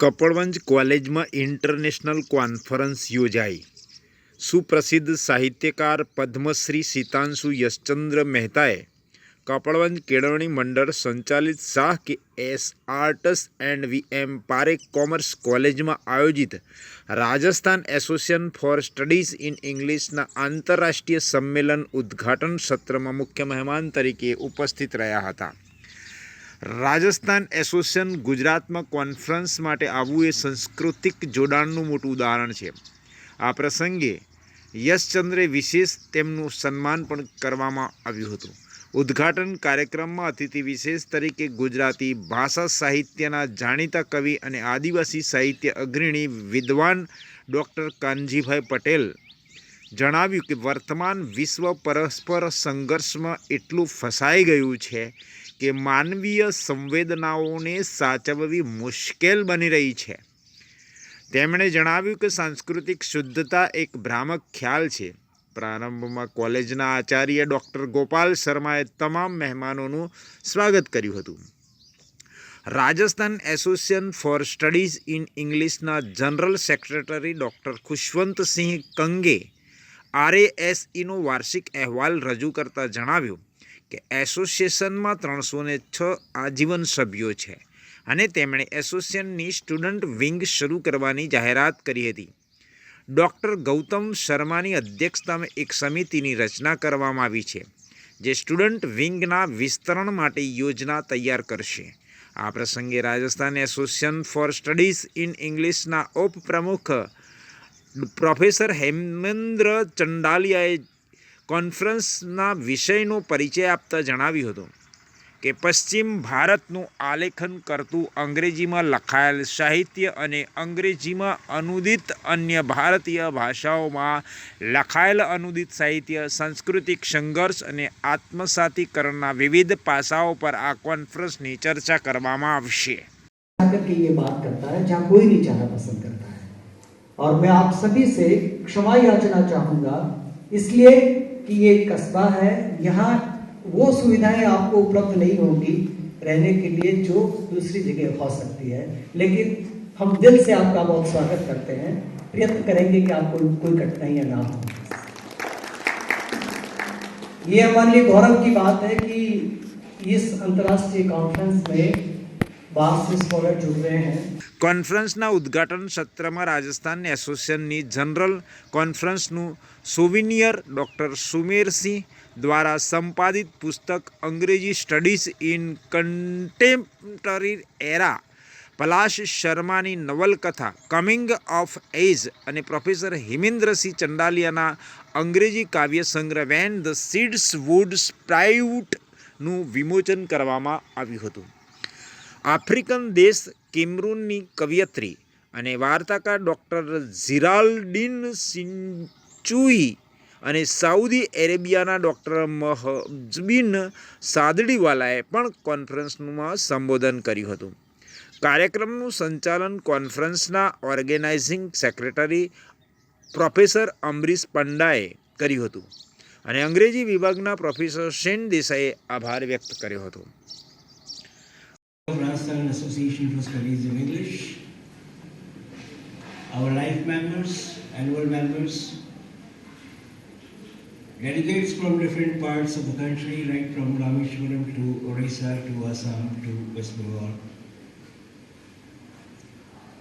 કપડવંજ કોલેજમાં international conference યોજાઈ. સુપ્રસિદ્ધ સાહિત્યકાર પદ્મશ્રી સીતાંશુ યશચંદ્ર મહેતાએ કપડવંજ કેળવણી મંડળ સંચાલિત Shah K S arts and V M Parekh commerce કોલેજમાં આયોજિત Rajasthan association for studies in ઇંગ્લિશના આંતરરાષ્ટ્રીય સંમેલન ઉદ્ઘાટન સત્રમાં મુખ્ય મહેમાન તરીકે ઉપસ્થિત રહ્યા હતા. રાજસ્થાન એસોસિએશન ગુજરાતમાં કોન્ફરન્સ માટે આવવું એ સાંસ્કૃતિક જોડાણનું મોટું ઉદાહરણ છે. આ પ્રસંગે યશચંદ્રે વિશેષ તેમનું સન્માન પણ કરવામાં આવ્યું હતું. ઉદ્ઘાટન કાર્યક્રમમાં અતિથિ વિશેષ તરીકે ગુજરાતી ભાષા સાહિત્યના જાણીતા કવિ અને આદિવાસી સાહિત્ય અગ્રણી વિદ્વાન ડૉક્ટર કાનજીભાઈ પટેલ જણાવ્યું કે વર્તમાન વિશ્વ પરસ્પર સંઘર્ષમાં એટલું ફસાઈ ગયું છે કે માનવીય સંવેદનાઓને સાચવવી મુશ્કેલ બની રહી છે. તેમણે જણાવ્યું કે સાંસ્કૃતિક શુદ્ધતા એક ભ્રામક ખ્યાલ છે. પ્રારંભમાં કોલેજના આચાર્ય ડૉક્ટર ગોપાલ શર્માએ તમામ મહેમાનોનું સ્વાગત કર્યું હતું. Rajasthan association for studies in ઇંગ્લિશના general secretary doctor Khushwant Singh કંગે આરએએસઈનો વાર્ષિક અહેવાલ રજૂ કરતા જણાવ્યું કે એસોસિએશનમાં ત્રણસો ને છ આજીવન સભ્યો છે અને તેમણે એસોસિએશનની સ્ટુડન્ટ વિંગ શરૂ કરવાની જાહેરાત કરી હતી. ડૉક્ટર ગૌતમ શર્માની અધ્યક્ષતામાં એક સમિતિની રચના કરવામાં આવી છે, જે સ્ટુડન્ટ વિંગના વિસ્તરણ માટે યોજના તૈયાર કરશે. આ પ્રસંગે Rajasthan association for studies in ઇંગ્લિશના ઉપપ્રમુખ પ્રોફેસર હેમેન્દ્ર ચંડાલિયાએ કોન્ફરન્સના વિષયનો પરિચય આપતા જણાવ્યું હતું કે પશ્ચિમ ભારતનું આલેખન કરતું અંગ્રેજીમાં લખાયેલ સાહિત્ય અને અંગ્રેજીમાં અનુદિત અન્ય ભારતીય ભાષાઓમાં લખાયેલ અનુદિત સાહિત્ય સાંસ્કૃતિક સંઘર્ષ અને આત્મસાતીકરણના વિવિધ પાસાઓ પર આ કોન્ફરન્સની ચર્ચા કરવામાં આવશે आकर के ये बात करता है जहाँ कोई नहीं जाना पसंद करता है और मैं आप सभी से क्षमा याचना चाहूँगा इसलिए कि ये कस्बा है, यहाँ वो सुविधाएँ आपको उपलब्ध नहीं होंगी रहने के लिए जो दूसरी जगह हो सकती है। लेकिन हम दिल से आपका बहुत स्वागत करते हैं। प्रयत्न करेंगे कि आपको कोई कठिनाइयाँ ना हो। ये हमारे लिए गौरव की बात है कि इस अंतर्राष्ट्रीय कॉन्फ्रेंस में કોન્ફરન્સના ઉદ્ઘાટન સત્રમાં રાજસ્થાન એસોસિએશનની જનરલ કોન્ફરન્સનું સોવિનિયર ડૉક્ટર સુમેરસિંહ દ્વારા સંપાદિત પુસ્તક અંગ્રેજી studies in contemporary era, Palash શર્માની નવલકથા, કમિંગ ઓફ એજ અને પ્રોફેસર હિમેન્દ્રસિંહ ચંડાલિયાના અંગ્રેજી કાવ્ય સંગ્રહ વેન ધ સીડ્સ વુડ સ્પ્રાઇવટનું વિમોચન કરવામાં આવ્યું હતું. આફ્રિકન દેશ કેમરૂનની કવિયત્રી અને વાર્તાકાર ડૉક્ટર ઝિરાલ્ડિન સિંચુઈ અને સાઉદી અરેબિયાના ડૉક્ટર મહજબીન સાદડીવાલાએ પણ કોન્ફરન્સમાં સંબોધન કર્યું હતું. કાર્યક્રમનું સંચાલન કોન્ફરન્સના ઓર્ગેનાઇઝિંગ સેક્રેટરી પ્રોફેસર અમરીશ પંડાએ કર્યું હતું અને અંગ્રેજી વિભાગના પ્રોફેસર શેન દેસાઈએ આભાર વ્યક્ત કર્યો હતો. Of Rajasthan Association for Studies in English, our life members, annual members, delegates from different parts of the country, right from Rameshwaram to Orissa to Assam to West Bengal,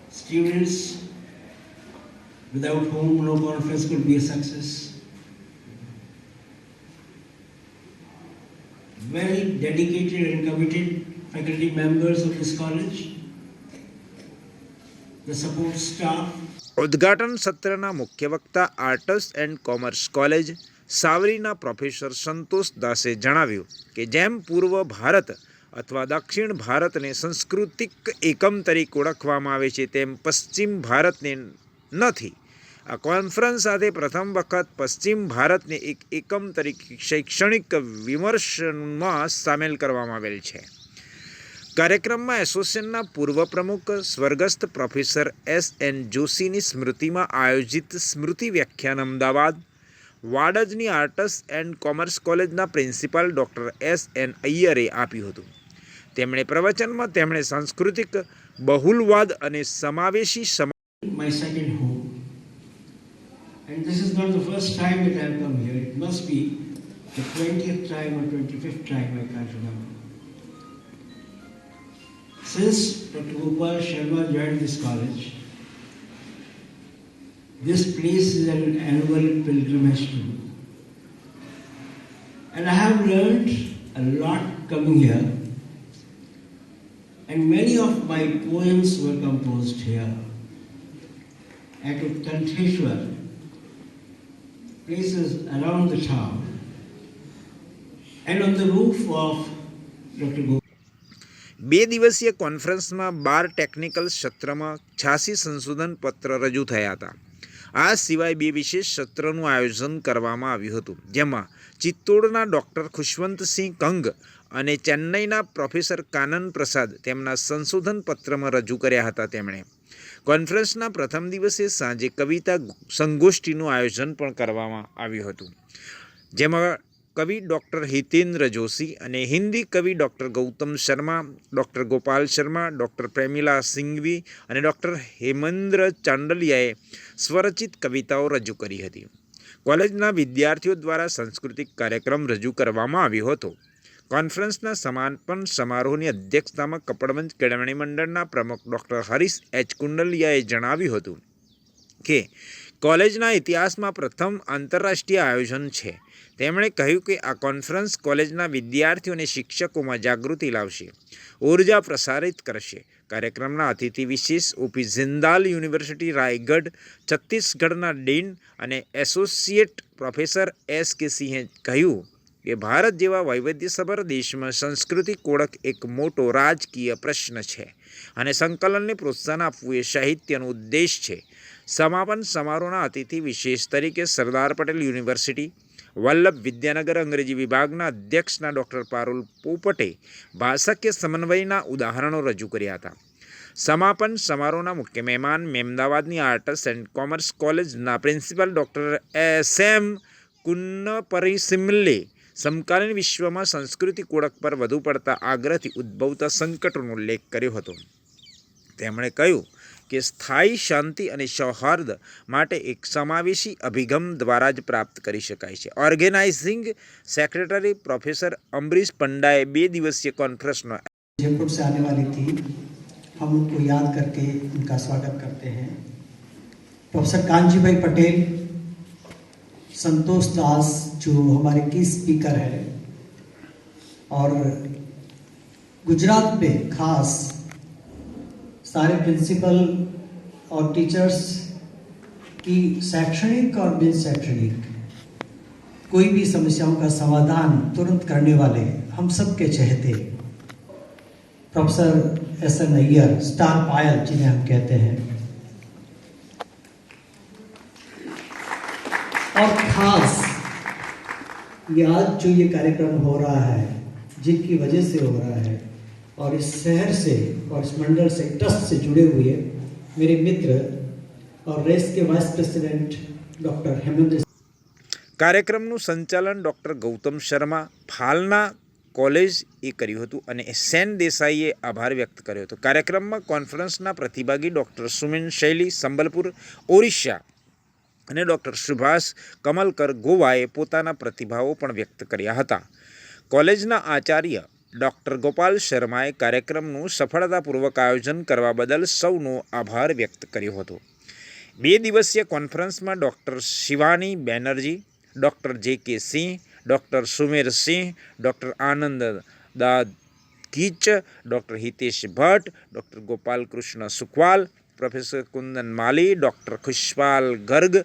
students without whom no conference could be a success, well dedicated and committed faculty members of this college, the support staff, ઉદ્ઘાટન સત્રના મુખ્ય વક્તા arts and commerce college સાવરીના professor Santosh દાસે જણાવ્યું કે જેમ પૂર્વ ભારત અથવા દક્ષિણ ભારતને સાંસ્કૃતિક એકમ તરીકે ઓળખવામાં આવે છે તેમ પશ્ચિમ ભારતને નથી. આ કોન્ફરન્સ સાથે પ્રથમ વખત પશ્ચિમ ભારતને એક એકમ તરીકે શૈક્ષણિક વિમર્શમાં સામેલ કરવામાં આવેલ છે. કાર્યક્રમમાં એસોસિએશનના પૂર્વ પ્રમુખ સ્વર્ગસ્થ પ્રોફેસર એસ એન જોશીની સ્મૃતિમાં આયોજિત સ્મૃતિ વ્યાખ્યાન અમદાવાદ વાડજની આર્ટસ એન્ડ કોમર્સ કોલેજના પ્રિન્સિપાલ ડૉક્ટર એસ એન અય્યરે આપ્યું હતું તેમણે પ્રવચનમાં તેમણે સાંસ્કૃતિક બહુલવાદ અને સમાવેશી. And this is not the first time that I have come here. It must be the 20th time or 25th time, I can't remember. Since Dr. Gopal Sharma joined this college, this place is an annual pilgrimage to me. And I have learned a lot coming here. And many of my poems were composed here at Uttanteshwar, places around the town, and on the roof of Dr. Gopal. બે દિવસીય કોન્ફરન્સમાં બાર technical સત્રમાં છ્યાસી સંશોધન પત્ર રજૂ થયા હતા. આ સિવાય બે વિશેષ સત્રનું આયોજન કરવામાં આવ્યું હતું, જેમાં ચિત્તોડના ડૉક્ટર ખુશવંતસિંહ કંગ અને ચેન્નઈના પ્રોફેસર કાનન પ્રસાદ તેમના સંશોધન પત્રમાં રજૂ કર્યા હતા તેમણે. કોન્ફરન્સના પ્રથમ દિવસે સાંજે કવિતા સંગોષ્ઠીનું આયોજન પણ કરવામાં આવ્યું હતું, જેમાં કવિ ડૉક્ટર હિતેન્દ્ર જોશી અને હિન્દી કવિ doctor Gautam Sharma, doctor Gopal Sharma, doctor Premila Singhvi અને ડૉક્ટર હેમેન્દ્ર ચાંડલિયાએ સ્વરચિત કવિતાઓ રજૂ કરી હતી. કોલેજના વિદ્યાર્થીઓ દ્વારા સાંસ્કૃતિક કાર્યક્રમ રજૂ કરવામાં આવ્યો હતો. કોન્ફરન્સના સમાપન સમારોહની અધ્યક્ષતામાં કપડવંજ કેળવણી મંડળના પ્રમુખ ડૉક્ટર હરીશ એચ. કુંડલિયાએ જણાવ્યું હતું કે, કોલેજના ઇતિહાસમાં પ્રથમ આંતરરાષ્ટ્રીય આયોજન છે. તેમણે કહ્યું કે આ કોન્ફરન્સ કોલેજના વિદ્યાર્થીઓ અને શિક્ષકોમાં જાગૃતિ લાવશે, ઊર્જા પ્રસારિત કરશે. કાર્યક્રમના અતિથિ વિશેષ ઓપી જિંદાલ યુનિવર્સિટી, રાયગઢ, છત્તીસગઢના ડીન અને એસોસિએટ પ્રોફેસર એસ કે સિંહે કહ્યું કે ભારત જેવા વૈવિધ્યસભર દેશમાં સંસ્કૃતિક ઓળખ એક મોટો રાજકીય પ્રશ્ન છે અને સંકલનને પ્રોત્સાહન આપવું એ સાહિત્યનો ઉદ્દેશ છે. સમાપન સમારોહના અતિથિ વિશેષ તરીકે સરદાર પટેલ યુનિવર્સિટી વલ્લભ વિદ્યાનગર અંગ્રેજી વિભાગના અધ્યક્ષના ડૉક્ટર પારુલ પોપટે ભાષાકીય સમન્વયના ઉદાહરણો રજૂ કર્યા હતા. સમાપન સમારોહના મુખ્ય મહેમાન મેમદાવાદની આર્ટસ એન્ડ કોમર્સ કોલેજના પ્રિન્સિપાલ ડૉક્ટર એસ એમ કુન્નપરિસિમલે સમકાલીન વિશ્વમાં સંસ્કૃતિક ઓળખ પર વધુ પડતા આગ્રહથી ઉદ્ભવતા સંકટોનો ઉલ્લેખ કર્યો હતો. તેમણે કહ્યું કે સ્થાયી શાંતિ અને સૌહાર્દ માટે એક સમાવેશી અભિગમ દ્વારા જ પ્રાપ્ત કરી શકાય છે ઓર્ગેનાઇઝિંગ સેક્રેટરી પ્રોફેસર અમરીશ પંડાએ બે દિવસીય કોન્ફરન્સનો जयपुर से आने वाली थी हम उनको याद करके उनका स्वागत करते हैं प्रोफेसर कांजी भाई पटेल संतोष दास जो हमारे की स्पीकर है और गुजरात में खास सारे प्रिंसिपल और टीचर्स की शैक्षणिक और बिन शैक्षणिक कोई भी समस्याओं का समाधान तुरंत करने वाले हम सबके चहेते professor S N Iyer star Payal जिन्हें हम कहते हैं। और खास आज जो ये कार्यक्रम हो रहा है, जिनकी वजह से हो रहा है और इस शहर से और इस मंडल से ट्रस्ट से जुड़े हुए मेरे मित्र और रेस के वाइस प्रेसिडेंट डॉक्टर हेमंत કાર્યક્રમનું સંચાલન ડૉક્ટર ગૌતમ શર્મા ફાલના કોલેજ એ કર્યું હતું અને સેન દેસાઈએ આભાર વ્યક્ત કર્યો હતો કાર્યક્રમમાં કોન્ફરન્સના પ્રતિભાગી ડૉક્ટર સુમિન શૈલી સંબલપુર ઓરિસ્સા અને ડૉક્ટર સુભાષ કમલકર ગોવાએ પોતાના પ્રતિભાવો પણ વ્યક્ત કર્યા હતા કોલેજના આચાર્ય ડૉક્ટર ગોપાલ શર્માએ કાર્યક્રમનું સફળતાપૂર્વક આયોજન કરવા બદલ સૌનો આભાર વ્યક્ત કર્યો હતો. બે દિવસીય કોન્ફરન્સમાં ડૉક્ટર શિવાની બેનર્જી, ડૉક્ટર જે કે સિંહ, ડૉક્ટર સુમેર સિંહ, ડૉક્ટર આનંદ દા કીચ doctor Hitesh Bhatt, doctor Gopal Krishna Sukhwal, professor Kundan Mali, doctor Khushpal Garg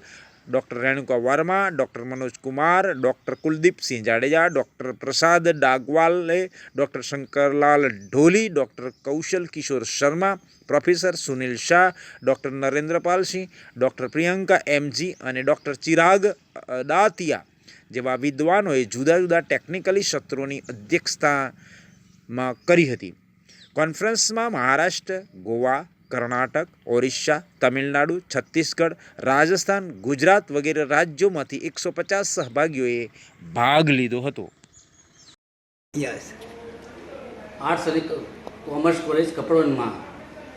doctor Renuka Verma, doctor Manoj Kumar, doctor Kuldeepsinh Jadeja, doctor Prasad Dagwale, doctor Shankarlal Dholi, doctor Kaushal Kishore Sharma, professor Sunil Shah, doctor Narendrapalsinh doctor Priyanka M G અને doctor Chirag Datiya જેવા વિદ્વાનોએ જુદા જુદા technically સત્રોની અધ્યક્ષતામાં કરી હતી. કોન્ફરન્સમાં મહારાષ્ટ્ર, ગોવા કર્ણાટક, ઓરિસ્સા, તમિલનાડુ, છત્તીસગઢ, રાજસ્થાન, ગુજરાત વગેરે રાજ્યોમાંથી એકસો પચાસ સહભાગીઓએ ભાગ લીધો હતો. આર્ટ્સ અને કોમર્સ કોલેજ કપડવનમાં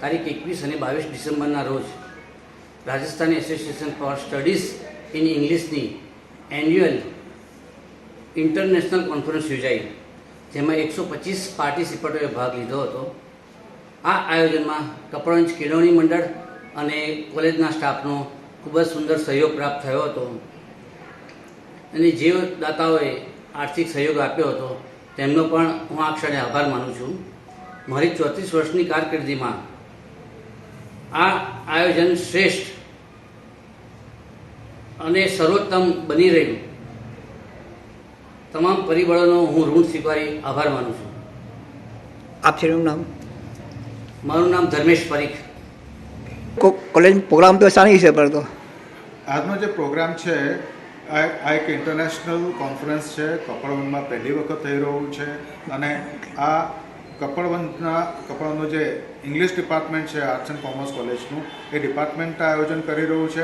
તારીખ એકવીસ અને બાવીસ ડિસેમ્બરના રોજ Rajasthan association for studies in ઇંગ્લિશની annual international conference યોજાઈ, જેમાં એકસો પચીસ પાર્ટિસિપન્ટોએ ભાગ લીધો હતો આ આયોજનમાં કપડવંજ કેળવણી મંડળ અને કોલેજના સ્ટાફનો ખૂબ જ સુંદર સહયોગ પ્રાપ્ત થયો હતો. અને જે દાતાઓએ આર્થિક સહયોગ આપ્યો હતો, તેમનો પણ હું આ ક્ષણે આભાર માનું છું. મારી ચોત્રીસ વર્ષની કારકિર્દીમાં આ આયોજન શ્રેષ્ઠ અને સર્વોત્તમ બની રહ્યું. તમામ પરિબળોનો હું ઋણ સ્વીકારી આભાર માનું છું. આપ નામ? મારું નામ ધર્મેશ પરીખ. કો- કોલેજ પ્રોગ્રામ તો સારી છે પર તો? આજનો જે પ્રોગ્રામ છે આ આ એક ઇન્ટરનેશનલ કોન્ફરન્સ છે. કપડવનમાં પહેલી વખત થઈ રહ્યું છે. અને આ કપડવંતના કપડવંતનું જે ઇંગ્લિશ ડિપાર્ટમેન્ટ છે આર્ટ્સ એન્ડ કોમર્સ કોલેજનું એ ડિપાર્ટમેન્ટ આયોજન કરી રહ્યું છે.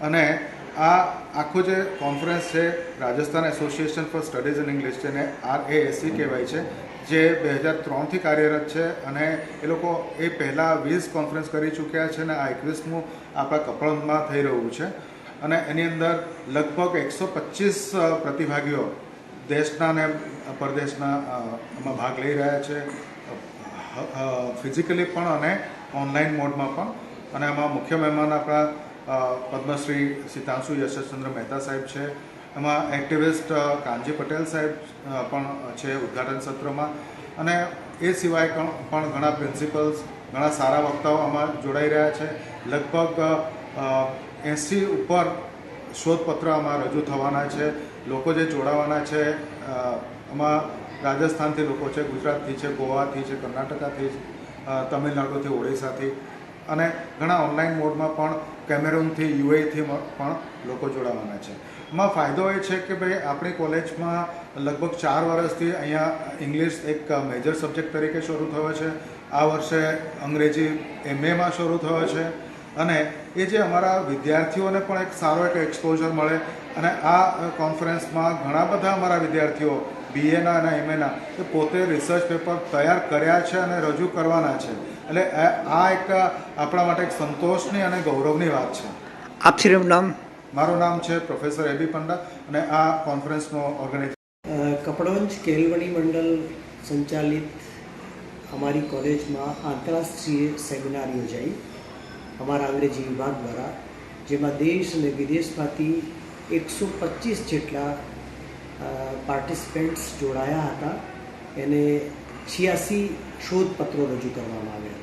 અને આ આખો જે કોન્ફરન્સ છે Rajasthan association for studies in English છે જેને આર એ એસસી કહેવાય છે. જે બે હજાર ત્રણથી કાર્યરત છે અને એ લોકો એ પહેલાં વીસ કોન્ફરન્સ કરી ચૂક્યા છે અને આ એકવીસમું આપણા કપડમાં થઈ રહ્યું છે. અને એની અંદર લગભગ એકસો પચીસ પ્રતિભાગીઓ દેશના અને પરદેશના એમાં ભાગ લઈ રહ્યા છે. ફિઝિકલી પણ અને ઓનલાઈન મોડમાં પણ. અને એમાં મુખ્ય મહેમાન આપણા પદ્મશ્રી સીતાંશુ યશચંદ્ર મહેતા સાહેબ છે. એમાં એક્ટિવિસ્ટ કાનજી પટેલ સાહેબ પણ છે ઉદ્ઘાટન સત્રમાં. અને એ સિવાય પણ ઘણા પ્રિન્સિપલ્સ ઘણા સારા વક્તાઓ આમાં જોડાઈ રહ્યા છે. લગભગ એંસી ઉપર શોધપત્ર આમાં રજૂ થવાના છે. લોકો જે જોડાવાના છે આમાં રાજસ્થાનથી લોકો છે, ગુજરાતથી છે, ગોવાથી છે, કર્ણાટકાથી છે તમિલનાડુથી, ઓડિશાથી. અને ઘણા ઓનલાઈન મોડમાં પણ કેમેરૂનથી યુએથી પણ લોકો જોડાવાના છે. એમાં ફાયદો એ છે કે ભાઈ આપણી કોલેજમાં લગભગ ચાર વર્ષથી અહીંયા ઇંગ્લિશ એક મેજર સબ્જેક્ટ તરીકે શરૂ થયો છે. આ વર્ષે અંગ્રેજી એમએમાં શરૂ થયો છે. અને એ જે અમારા વિદ્યાર્થીઓને પણ એક સારો એક એક્સપોઝર મળે. અને આ કોન્ફરન્સમાં ઘણા બધા અમારા વિદ્યાર્થીઓ બીએના અને એમએના એ પોતે રિસર્ચ પેપર તૈયાર કર્યા છે અને રજૂ કરવાના છે. એટલે આ- આ એક આપણા માટે એક સંતોષની અને ગૌરવની વાત છે. આપ શ્રીનું નામ? મારું નામ છે પ્રોફેસર એબી પંડા અને આ કોન્ફરન્સનો ઓર્ગેનાઇઝ કપડવંજ કેલવણી મંડળ સંચાલિત અમારી કોલેજમાં આંતરરાષ્ટ્રીય સેમિનાર યોજાઈ અમારા અંગ્રેજી વિભાગ દ્વારા, જેમાં દેશ અને વિદેશમાંથી એકસો પચીસ જેટલા પાર્ટિસિપન્ટ્સ જોડાયા હતા. એને છ્યાસી શોધપત્રો રજૂ કરવામાં આવ્યા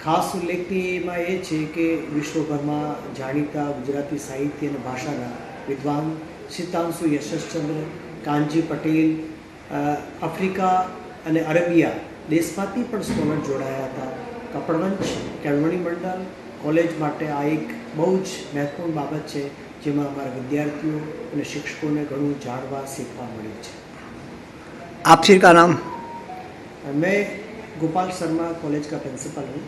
ખાસ ઉલ્લેખનીય એમાં એ છે કે વિશ્વભરમાં જાણીતા ગુજરાતી સાહિત્ય અને ભાષાના વિદ્વાન સિતાંશુ યશસ્ચંદ્ર કાનજી પટેલ અ, આફ્રિકા અને અરેબિયા દેશમાંથી પણ સ્કોલર જોડાયા હતા કપડવંજ કેળવણી મંડળ કોલેજ માટે આ એક બહુ જ મહત્વપૂર્ણ બાબત છે જેમાં અમારા વિદ્યાર્થીઓ અને શિક્ષકોને ઘણું જાણવા શીખવા મળ્યું છે आप श्री का नाम मैं गोपाल शर्मा कॉलेज का प्रिंसिपल हूँ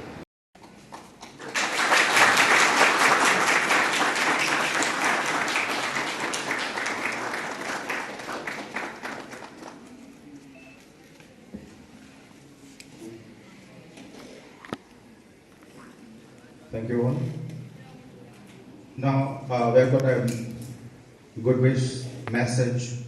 Good wish message